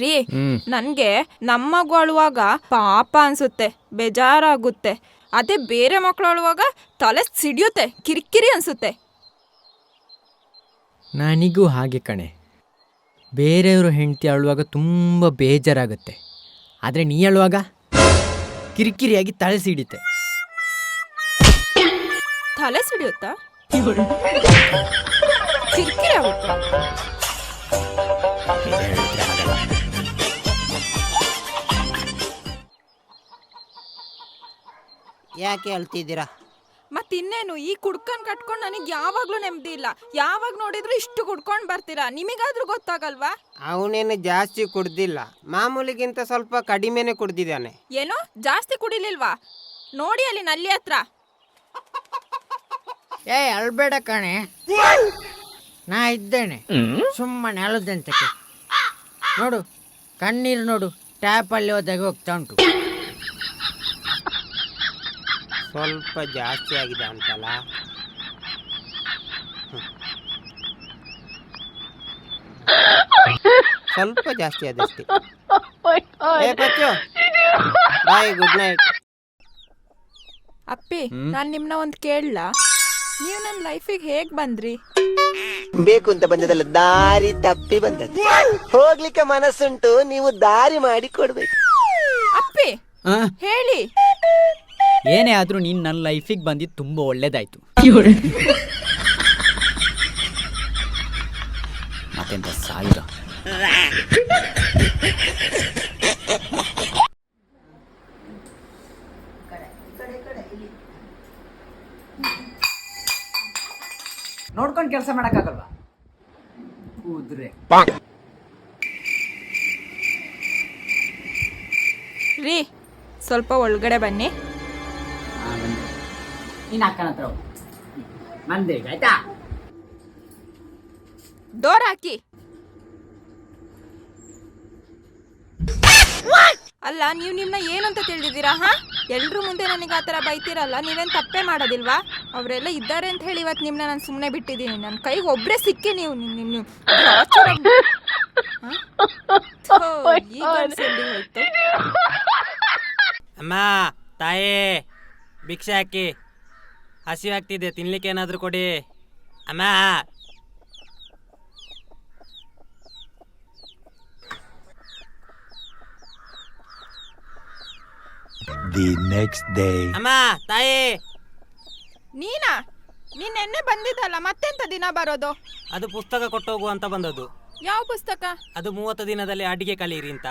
ರೀ ನನ್ಗೆ ನಮ್ಮ ಮಗು ಅಳುವಾಗ ಪಾಪ ಅನ್ಸುತ್ತೆ ಬೇಜಾರಾಗುತ್ತೆ. ಅದೇ ಬೇರೆ ಮಕ್ಳು ಅಳುವಾಗ ತಲೆ ಸಿಡಿಯುತ್ತೆ ಕಿರಿಕಿರಿ ಅನ್ಸುತ್ತೆ. ನನಗೂ ಹಾಗೆ ಕಣೆ. ಬೇರೆಯವರು ಹೆಂಡತಿ ಅಳುವಾಗ ತುಂಬ ಬೇಜಾರಾಗುತ್ತೆ. ಆದರೆ ನೀ ಅಳುವಾಗ ಕಿರಿಕಿರಿಯಾಗಿ ತಲೆ ಸಿಡಿತೆ ತಲೆ ಸಿಡಿಯುತ್ತಾ? ಕಿರಿಕಿರಿ ಆಗುತ್ತಾ? ಯಾಕೆ ಅಳ್ತಿದ್ದೀರಾ ಮತ್ತಿನ್ನೇನು ಈ ಕುಡ್ಕೊಂಡ್ ಕಟ್ಕೊಂಡು ನನಗೆ ಯಾವಾಗ್ಲೂ ನೆಮ್ಮದಿ ಇಲ್ಲ. ಯಾವಾಗ ನೋಡಿದ್ರು ಇಷ್ಟು ಕುಡ್ಕೊಂಡು ಬರ್ತೀರಾ? ನಿಮಗಾದ್ರೂ ಗೊತ್ತಾಗಲ್ವಾ? ಅವನೇನು ಜಾಸ್ತಿ ಕುಡ್ದಿಲ್ಲ. ಮಾಮೂಲಿಗಿಂತ ಸ್ವಲ್ಪ ಕಡಿಮೆನೆ ಕುಡ್ದಿದ್ದಾನೆ. ಏನೋ? ಜಾಸ್ತಿ ಕುಡಿಲಿಲ್ವಾ? ನೋಡಿ ಅಲ್ಲಿ ನಲ್ಲಿ ಹತ್ರ. ಏ ಅಳ್ಬೇಡ ಕಣೆ. ನಾ ಇದ್ದೇನೆ. ಸುಮ್ಮನೆ ಅಳದಂತಕ್ಕೆ. ನೋಡು ಕಣ್ಣೀರು ನೋಡು ಟ್ಯಾಪಲ್ಲಿ ಹೋದಾಗ ಹೋಗ್ತಾ ಉಂಟು. ಸ್ವಲ್ಪ ಜಾಸ್ತಿ ಆಗಿದೆ ಅಂತಲ್ಲ? ಸ್ವಲ್ಪ ಜಾಸ್ತಿ ಆದಷ್ಟೇ ಬಾಯ್ ಗುಡ್ ನೈಟ್ ಅಪ್ಪಿ ನಾನು ನಿಮ್ನ ಒಂದು ಕೇಳಲಾ. ನೀವು ನನ್ನ ಲೈಫಿಗೆ ಹೇಗ್ ಬಂದ್ರಿ? ಬೇಕು ಅಂತ ಬಂದದಲ್ಲ ದಾರಿ ತಪ್ಪಿ ಬಂದದ್ದು. ಹೋಗ್ಲಿಕ್ಕೆ ಮನಸ್ಸುಂಟು ನೀವು ದಾರಿ ಮಾಡಿ ಕೊಡ್ಬೇಕು. ಅಪ್ಪಿ ಹೇಳಿ. ಏನೇ ಆದರೂ ನೀನು ನನ್ನ ಲೈಫಿಗೆ ಬಂದಿದ್ದು ತುಂಬ ಒಳ್ಳೇದಾಯ್ತು. ಮತ್ತೆಂತ ಸಾಯುಧ ನೋಡ್ಕೊಂಡು ಕೆಲಸ ಮಾಡೋಕ್ಕಾಗಲ್ವಾ? ಕೂದ್ರೆ. ರೀ ಸ್ವಲ್ಪ ಒಳಗಡೆ ಬನ್ನಿ. ನೀನು ಅಕ್ಕನ ಹತ್ರ ಹೋಗು. ಬಂದೆ ಈಗ ಆಯ್ತಾ? ಡೋರ್ ಹಾಕಿ. ಅಲ್ಲ ನೀವು ನಿಮ್ನ ಏನಂತ ತಿಳಿದಿದ್ದೀರಾ ಹಾ? ಎಲ್ರು ಮುಂದೆ ನನಗೆ ಆ ಥರ ಬೈತೀರಲ್ಲ ನೀವೇನ್ ತಪ್ಪೇ ಮಾಡೋದಿಲ್ವಾ? ಅವರೆಲ್ಲ ಇದ್ದಾರೆ ಅಂತ ಹೇಳಿ ಇವತ್ತು ನಿಮ್ನ ನಾನು ಸುಮ್ಮನೆ ಬಿಟ್ಟಿದ್ದೀನಿ. ನನ್ನ ಕೈಗೆ ಒಬ್ರೇ ಸಿಕ್ಕಿ ನೀವು ನಿನ್ನ ಹೋಯ್ತು? ಅಮ್ಮ ತಾಯಿ ಭಿಕ್ಷೆ ಹಾಕಿ. ಹಸಿವಾಗ್ತಿದೆ ತಿನ್ಲಿಕ್ಕೆ ಏನಾದರೂ ಕೊಡಿ. ಅಮ್ಮ! ದಿ ನೆಕ್ಸ್ಟ್ ಡೇ ಅಮ್ಮ ತಾಯಿ! ನೀನಾ? ನೀನ್ ನೆನ್ನೆ ಬಂದಿದ್ದಲ್ಲ ಮತ್ತೆಂತ ದಿನ ಬರೋದು? ಅದು ಪುಸ್ತಕ ಕೊಟ್ಟೋಗು ಅಂತ ಬಂದದ್ದು. ಯಾವ ಪುಸ್ತಕ? ಅದು ಮೂವತ್ತು ದಿನದಲ್ಲಿ ಅಡಿಗೆ ಕಲಿಯಿರಿ ಅಂತ.